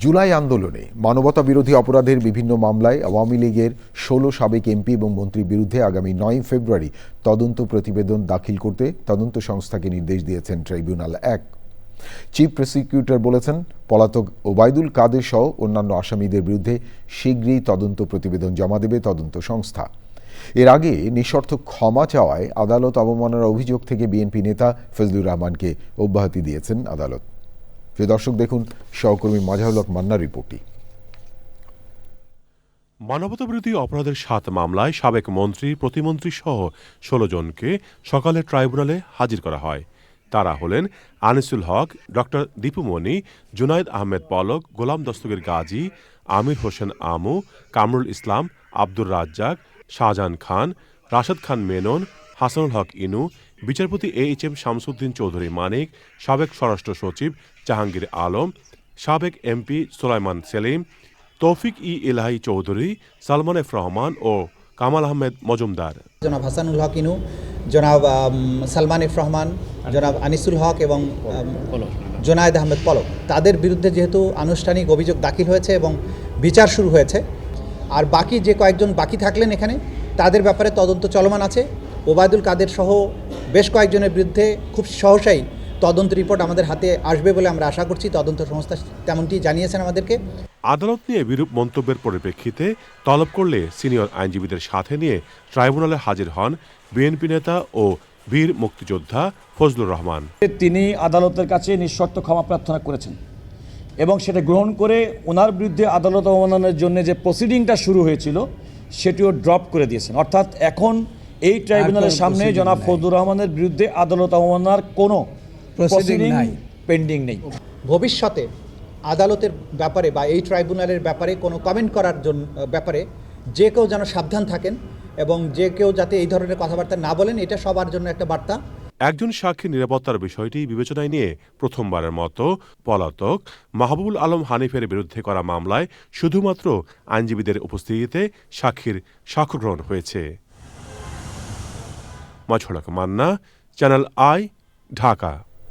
জুলাই আন্দোলনে মানবতা বিরোধী অপরাধের বিভিন্ন মামলায় আওয়ামী লীগের ষোলো সাবেক এমপি এবং মন্ত্রীর বিরুদ্ধে আগামী নয় ফেব্রুয়ারি তদন্ত প্রতিবেদন দাখিল করতে তদন্ত সংস্থাকে নির্দেশ দিয়েছেন ট্রাইব্যুনাল এক। চিফ প্রসিকিউটর বলেছেন, পলাতক ওবায়দুল কাদের সহ অন্যান্য আসামিদের বিরুদ্ধে শীঘ্রই তদন্ত প্রতিবেদন জমা দেবে তদন্ত সংস্থা। এর আগে নিঃশর্ত ক্ষমা চাওয়ায় আদালত অবমাননার অভিযোগ থেকে বিএনপি নেতা ফজলুর রহমানকে অব্যাহতি দিয়েছেন আদালত। প্রিয় দর্শক, দেখুন, সহকর্মী মাজাহুল হক মান্নার রিপোর্টটি। মানবতাবিরোধী অপরাধের সাত মামলায় সাবেক মন্ত্রী, প্রতিমন্ত্রী সহ ষোলো জনকে সকালে ট্রাইব্যুনালে হাজির করা হয়। তারা হলেন আনিসুল হক, ডক্টর দীপুমণি, জুনাইদ আহমেদ পলক, গোলাম দস্তগীর গাজী, আমির হোসেন আমু, কামরুল ইসলাম, আব্দুর রাজ্জাক, শাহজাহান খান, রাশেদ খান মেনন, হাসানুল হক ইনু বিচারপতি A H M Shamsuddin Chowdhury Manik, সাবেক স্বরাষ্ট্র সচিব জাহাঙ্গীর আলম, সাবেক এমপি সোলাইমান সেলিম, তৌফিক ই ইলাহি চৌধুরী, সালমান এফ রহমান ও কামাল আহমেদ মজুমদার। জনাব হাসানুল হক ইনু জনাব সালমান এফ রহমান, জনাব আনিসুল হক এবং জোনায়েদ আহমেদ পলক। তাদের বিরুদ্ধে যেহেতু আনুষ্ঠানিক অভিযোগ দাখিল হয়েছে এবং বিচার শুরু হয়েছে, আর বাকি যে কয়েকজন বাকি থাকলেন এখানে, তাদের ব্যাপারে তদন্ত চলমান আছে। ওবায়দুল কাদের সহ বেশ কয়েকজনের বিরুদ্ধে খুব সহসাই তদন্ত রিপোর্ট আমাদের হাতে আসবে বলে আমরা আশা করছি। তদন্ত সংস্থা তেমনটি জানিয়েছেন আমাদেরকে। আদালত নিয়ে বিরূপ মন্তব্যের পরিপ্রেক্ষিতে তলব করলে সিনিয়র আইনজীবীদের সাথে নিয়ে ট্রাইব্যুনালে হাজির হন বিএনপি নেতা ও বীর মুক্তিযোদ্ধা ফজলুর রহমান। তিনি আদালতের কাছে নিঃশর্ত ক্ষমা প্রার্থনা করেছেন এবং সেটা গ্রহণ করে ওনার বিরুদ্ধে আদালত অবমাননার জন্য যে প্রসিডিংটা শুরু হয়েছিল সেটিও ড্রপ করে দিয়েছেন। অর্থাৎ এখন এই ট্রাইব্যুনালের সামনে জনাব ফজলুর রহমানের বিরুদ্ধে আদালত অবমাননার কোনো প্রসিডিং পেন্ডিং নেই। ভবিষ্যতে আদালতের ব্যাপারে বা এই ট্রাইব্যুনালের ব্যাপারে কোনো কমেন্ট করার জন্য ব্যাপারে যে কেউ যেন সাবধান থাকেন এবং যে কেউ যাতে এই ধরনের কথাবার্তা না বলেন এটা সবার জন্য একটা বার্তা। একজন সাক্ষীর নিরাপত্তার বিষয়টি বিবেচনায় নিয়ে প্রথমবারের মতো পলাতক মাহবুবুল আলম হানিফের বিরুদ্ধে করা মামলায় শুধুমাত্র আইনজীবীদের উপস্থিতিতে সাক্ষীর সাক্ষ্য গ্রহণ হয়েছে। মছড়ক মান্না চ্যানেল আই ঢাকা।